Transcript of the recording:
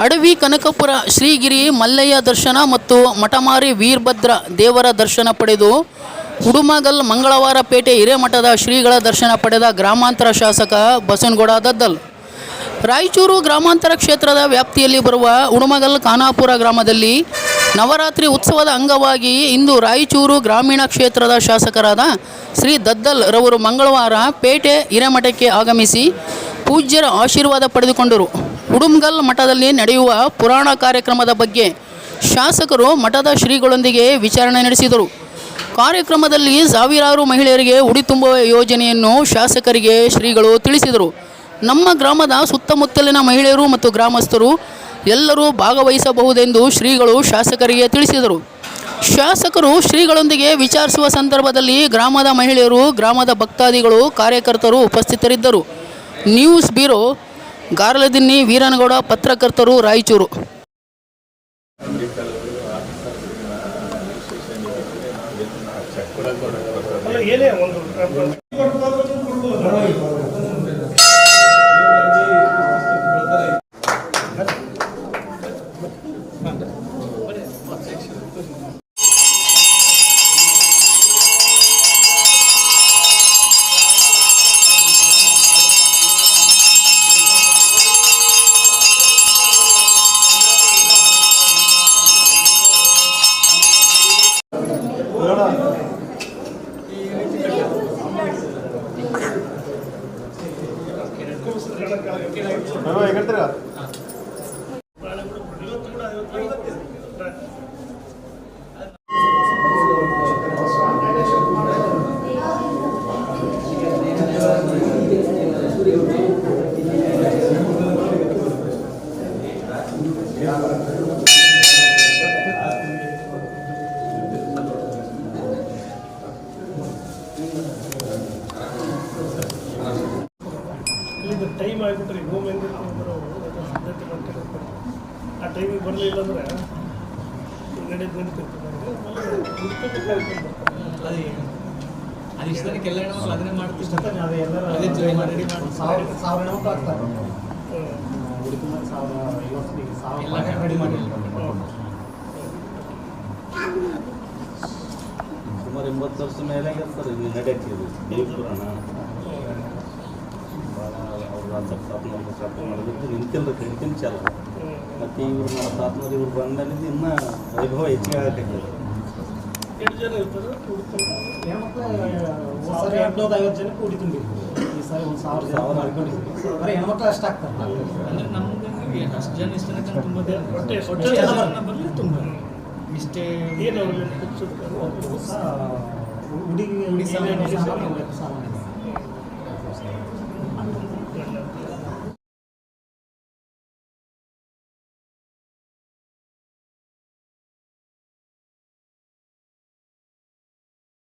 ಅಡವಿ ಕನಕಪುರ ಶ್ರೀಗಿರಿ ಮಲ್ಲಯ್ಯ ದರ್ಶನ ಮತ್ತು ಮಠಮಾರಿ ವೀರಭದ್ರ ದೇವರ ದರ್ಶನ ಪಡೆದು ಉಡುಮಗಲ್ ಮಂಗಳವಾರ ಪೇಟೆ ಹಿರೇಮಠದ ಶ್ರೀಗಳ ದರ್ಶನ ಪಡೆದ ಗ್ರಾಮಾಂತರ ಶಾಸಕ ಬಸನಗೌಡ ದದ್ದಲ್. ರಾಯಚೂರು ಗ್ರಾಮಾಂತರ ಕ್ಷೇತ್ರದ ವ್ಯಾಪ್ತಿಯಲ್ಲಿ ಬರುವ ಉಡುಮಗಲ್ ಖಾನಾಪುರ ಗ್ರಾಮದಲ್ಲಿ ನವರಾತ್ರಿ ಉತ್ಸವದ ಅಂಗವಾಗಿ ಇಂದು ರಾಯಚೂರು ಗ್ರಾಮೀಣ ಕ್ಷೇತ್ರದ ಶಾಸಕರಾದ ಶ್ರೀ ದದ್ದಲ್ ರವರು ಮಂಗಳವಾರ ಪೇಟೆ ಹಿರೇಮಠಕ್ಕೆ ಆಗಮಿಸಿ ಪೂಜ್ಯರ ಆಶೀರ್ವಾದ ಪಡೆದುಕೊಂಡರು. ಉಡುಮ್ಗಲ್ ಮಠದಲ್ಲಿ ನಡೆಯುವ ಪುರಾಣ ಕಾರ್ಯಕ್ರಮದ ಬಗ್ಗೆ ಶಾಸಕರು ಮಠದ ಶ್ರೀಗಳೊಂದಿಗೆ ವಿಚಾರಣೆ ನಡೆಸಿದರು. ಕಾರ್ಯಕ್ರಮದಲ್ಲಿ ಸಾವಿರಾರು ಮಹಿಳೆಯರಿಗೆ ಉಡಿ ತುಂಬುವ ಯೋಜನೆಯನ್ನು ಶಾಸಕರಿಗೆ ಶ್ರೀಗಳು ತಿಳಿಸಿದರು. ನಮ್ಮ ಗ್ರಾಮದ ಸುತ್ತಮುತ್ತಲಿನ ಮಹಿಳೆಯರು ಮತ್ತು ಗ್ರಾಮಸ್ಥರು ಎಲ್ಲರೂ ಭಾಗವಹಿಸಬಹುದೆಂದು ಶ್ರೀಗಳು ಶಾಸಕರಿಗೆ ತಿಳಿಸಿದರು. ಶಾಸಕರು ಶ್ರೀಗಳೊಂದಿಗೆ ವಿಚಾರಿಸುವ ಸಂದರ್ಭದಲ್ಲಿ ಗ್ರಾಮದ ಮಹಿಳೆಯರು, ಗ್ರಾಮದ ಭಕ್ತಾದಿಗಳು, ಕಾರ್ಯಕರ್ತರು ಉಪಸ್ಥಿತರಿದ್ದರು. ನ್ಯೂಸ್ ಬ್ಯೂರೋ ಗಾರ್ಲದಿನ್ನಿ ವೀರನಗೌಡ ಪತ್ರಕರ್ತರು ರಾಯಚೂರು. ఎక్కడ ಇದು ಟೈಮ್ ಆಗಿಬಿಟ್ರೆ ಈಗ ಹೋಮ್ ಅಂದ್ರೆ ಸಿದ್ಧತೆ ಮಾಡ್ಕೊಂಡು ಆ ಟೈಮಿಗೆ ಬರಲಿಲ್ಲ ಅಂದ್ರೆ ಮಾಡಿ ಸುಮಾರು ಎಂಬತ್ತು ವರ್ಷ ಮೇಲೆ ಸರ್ ಇದು ನಡೆಯಕ್ಕಿದೆ ದೇವಿ ಪುರಾಣ. ಅವ್ರ ನಿಂತಿಲ್ಲ. ಮತ್ತು ಇವ್ರು ನಮ್ಮ ತಾತ್ಮರು ಇವ್ರು ಬಂದಾಗಿದ್ದು ಇನ್ನೂ ವೈಭವ ಹೆಚ್ಚಿಗೆ ಎಷ್ಟು ಜನ ಇರ್ತಾರೆ ಹುಡುಕ್ತಾರೆ ಹೆಣ್ಮಕ್ಳು ಹೋದ್ ಸಾರಿ ಎಂಟ್ನೂರ ಐವತ್ತು ಜನಕ್ಕೆ ಉಡಿ ತುಂಬಿದ್ರು ಈ ಸಾರಿ ಒಂದು ಸಾವಿರ ಸಾವಿರ ಮಾಡ್ಕೊಂಡಿದ್ವಿ ಬರೀ ಹೆಣ್ಮಕ್ಳು ಅಷ್ಟು ಆಗ್ತಾರೆ ಅಂದ್ರೆ ನಮ್ಗೆ ಅಷ್ಟು ಜನ ಇಷ್ಟ ತುಂಬ ಜನ ಜನ ಬರಲಿ ತುಂಬ ಇಷ್ಟೇ ಏನು ಹುಡುಗಿ